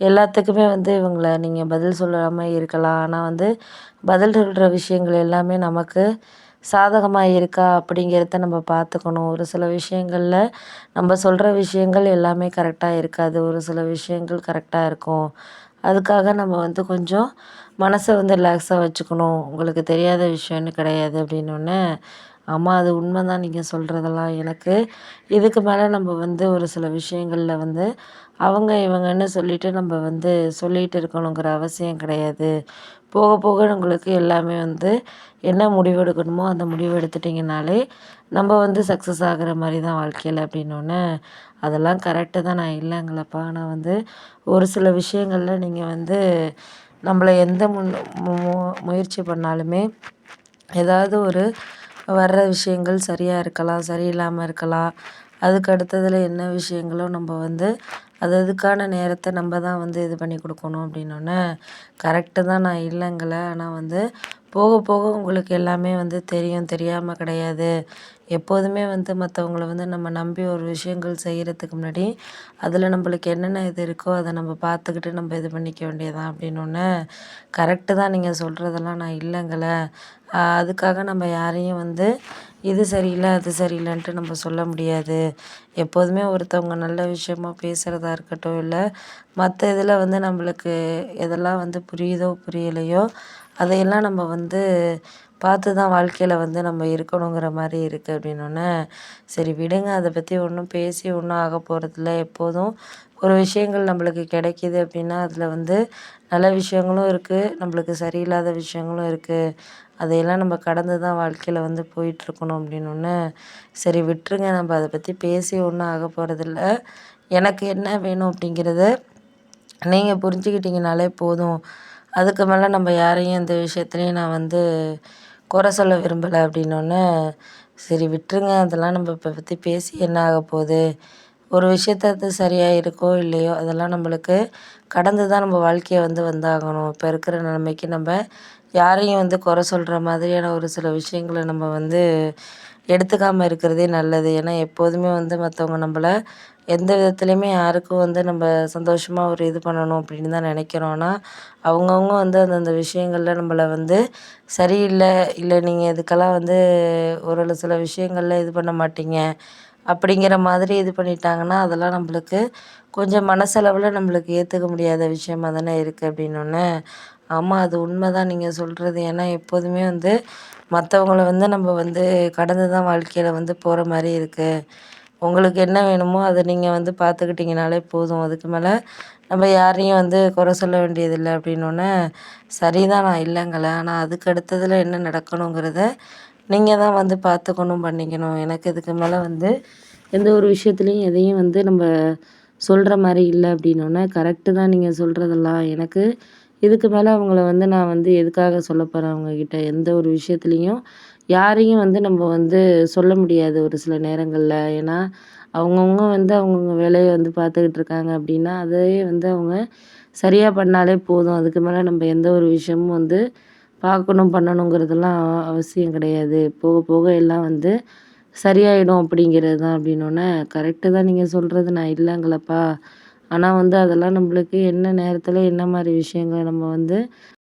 எல்லாத்துக்குமே வந்து இவங்கள நீங்கள் பதில் சொல்லாமல் இருக்கலாம். ஆனால் வந்து பதில் சொல்கிற விஷயங்கள் எல்லாமே நமக்கு சாதகமாக இருக்கா அப்படிங்கிறத நம்ம பார்த்துக்கணும். ஒரு சில விஷயங்களில் நம்ம சொல்கிற விஷயங்கள் எல்லாமே கரெக்டாக இருக்காது. ஒரு சில விஷயங்கள் கரெக்டாக இருக்கும். அதுக்காக நம்ம வந்து கொஞ்சம் மனசை வந்து ரிலாக்ஸாக வச்சுக்கணும். உங்களுக்கு தெரியாத விஷயம்னு கிடையாது அப்படின்னோடனே ஆமாம் அது உண்மை தான் நீங்கள் சொல்கிறதெல்லாம் எனக்கு. இதுக்கு மேலே நம்ம வந்து ஒரு சில விஷயங்களில் வந்து அவங்க இவங்கன்னு சொல்லிட்டு நம்ம வந்து சொல்லிகிட்டு இருக்கணுங்கிற அவசியம் கிடையாது. போக போக உங்களுக்கு எல்லாமே வந்து என்ன முடிவு எடுக்கணுமோ அந்த முடிவு எடுத்துட்டிங்கனாலே நம்ம வந்து சக்ஸஸ் ஆகிற மாதிரி தான் வாழ்க்கையில் அப்படின்னோடனே அதெல்லாம் கரெக்டு தான். நான் இல்லைங்களப்பா. ஆனால் வந்து ஒரு சில விஷயங்களில் நீங்கள் வந்து நம்மளை எந்த முன் முயற்சி பண்ணாலுமே ஏதாவது ஒரு வர்ற விஷயங்கள் சரியாக இருக்கலாம் சரியில்லாமல் இருக்கலாம். அதுக்கு அடுத்ததில் என்ன விஷயங்களோ நம்ம வந்து அது அதுக்கான நேரத்தை நம்ம தான் வந்து இது பண்ணி கொடுக்கணும் அப்படின்னோடனே கரெக்டு தான் நான் இல்லைங்கல ஆனால் வந்து போக போக உங்களுக்கு எல்லாமே வந்து தெரியும் தெரியாமல் கிடையாது. எப்போதுமே வந்து மற்றவங்கள வந்து நம்ம நம்பி ஒரு விஷயங்கள் செய்கிறதுக்கு முன்னாடி அதில் நம்மளுக்கு என்னென்ன இது இருக்கோ அதை நம்ம பார்த்துக்கிட்டு நம்ம இது பண்ணிக்க வேண்டியதான் அப்படின்னோடனே கரெக்டு தான் நீங்கள் சொல்கிறதெல்லாம் நான் இல்லைங்கள. அதுக்காக நம்ம யாரையும் வந்து இது சரியில்லை அது சரியில்லைன்ட்டு நம்ம சொல்ல முடியாது. எப்போதுமே ஒருத்தவங்க நல்ல விஷயமா பேசுகிறதா இருக்கட்டும் இல்லை மற்ற இதில் வந்து நம்மளுக்கு எதெல்லாம் வந்து புரியுதோ புரியலையோ அதையெல்லாம் நம்ம வந்து பார்த்து தான் வாழ்க்கையில் வந்து நம்ம இருக்கணுங்கிற மாதிரி இருக்குது அப்படின்னோடனே சரி விடுங்க அதை பற்றி ஒன்றும் பேசி ஒன்றும் ஆக போகிறதில்ல எப்போதும் ஒரு விஷயங்கள் நம்மளுக்கு கிடைக்கிது அப்படின்னா அதில் வந்து நல்ல விஷயங்களும் இருக்குது நம்மளுக்கு சரியில்லாத விஷயங்களும் இருக்குது அதையெல்லாம் நம்ம கடந்து தான் வாழ்க்கையில் வந்து போயிட்டுருக்கணும் அப்படின்னோடனே சரி விட்டுருங்க நம்ம அதை பற்றி பேசி ஒன்றும் ஆக போகிறதில்ல எனக்கு என்ன வேணும் அப்படிங்கிறத நீங்கள் புரிஞ்சுக்கிட்டிங்கனாலே போதும். அதுக்கு மேலே நம்ம யாரையும் இந்த விஷயத்துலையும் நான் வந்து குறை சொல்ல விரும்பலை அப்படின்னொன்னே சரி விட்டுருங்க அதெல்லாம் நம்ம இப்போ பற்றி பேசி என்ன ஆக போகுது? ஒரு விஷயத்த அது சரியாக இருக்கோ இல்லையோ அதெல்லாம் நம்மளுக்கு கடந்து தான் நம்ம வாழ்க்கையை வந்து வந்தாகணும். இப்போ இருக்கிற நிலைமைக்கு நம்ம யாரையும் வந்து குறை சொல்கிற மாதிரியான ஒரு சில விஷயங்களை நம்ம வந்து எடுத்துக்காமல் இருக்கிறதே நல்லது. ஏன்னா எப்போதுமே வந்து மற்றவங்க நம்மள எந்த விதத்துலையுமே யாருக்கும் வந்து நம்ம சந்தோஷமாக ஒரு இது பண்ணணும் அப்படின்னு தான் நினைக்கிறோன்னா அவங்கவுங்க வந்து அந்தந்த விஷயங்களில் நம்மள வந்து சரியில்லை இல்லை நீங்கள் இதுக்கெல்லாம் வந்து ஒரு சில விஷயங்களில் இது பண்ண மாட்டீங்க அப்படிங்கிற மாதிரி இது பண்ணிட்டாங்கன்னா அதெல்லாம் நம்மளுக்கு கொஞ்சம் மனசளவில் நம்மளுக்கு ஏற்றுக்க முடியாத விஷயமா தானே இருக்குது அப்படின்னோடனே ஆமாம் அது உண்மை தான் நீங்கள் சொல்கிறது ஏன்னா எப்போதுமே வந்து மற்றவங்கள வந்து நம்ம வந்து கடந்து தான் வாழ்க்கையில் வந்து போகிற மாதிரி இருக்குது உங்களுக்கு என்ன வேணுமோ அதை நீங்கள் வந்து பார்த்துக்கிட்டிங்கனாலே போதும். அதுக்கு மேலே நம்ம யாரையும் வந்து குறை சொல்ல வேண்டியதில்லை அப்படின்னோடனே சரி தான் நான் இல்லைங்களேன் ஆனால் அதுக்கு அடுத்ததில் என்ன நடக்கணுங்கிறத நீங்கள் தான் வந்து பார்த்துக்கணும் பண்ணிக்கணும். எனக்கு இதுக்கு மேலே வந்து எந்த ஒரு விஷயத்துலையும் எதையும் வந்து நம்ம சொல்கிற மாதிரி இல்லை அப்படின்னோடனே கரெக்டு தான் நீங்கள் சொல்கிறதெல்லாம் எனக்கு இதுக்கு மேலே அவங்கள வந்து நான் வந்து எதுக்காக சொல்ல போகிறேன் அவங்கக்கிட்ட எந்த ஒரு விஷயத்துலையும் யாரையும் வந்து நம்ம வந்து சொல்ல முடியாது ஒரு சில நேரங்களில். ஏன்னா அவங்கவுங்க வந்து அவங்கவுங்க வேலையை வந்து பார்த்துக்கிட்டு இருக்காங்க அப்படின்னா அதையே வந்து அவங்க சரியாக பண்ணாலே போதும். அதுக்கு மேலே நம்ம எந்த ஒரு விஷயமும் வந்து பார்க்கணும் பண்ணணுங்கிறதெல்லாம் அவசியம் கிடையாது. போக போக எல்லாம் வந்து சரியாயிடும் அப்படிங்கிறது தான் அப்படின்னோடனே கரெக்டு தான் நீங்கள் சொல்கிறது நான் இல்லைங்களப்பா. ஆனால் வந்து அதெல்லாம் நம்மளுக்கு என்ன நேரத்தில் என்ன மாதிரி விஷயங்களை நம்ம வந்து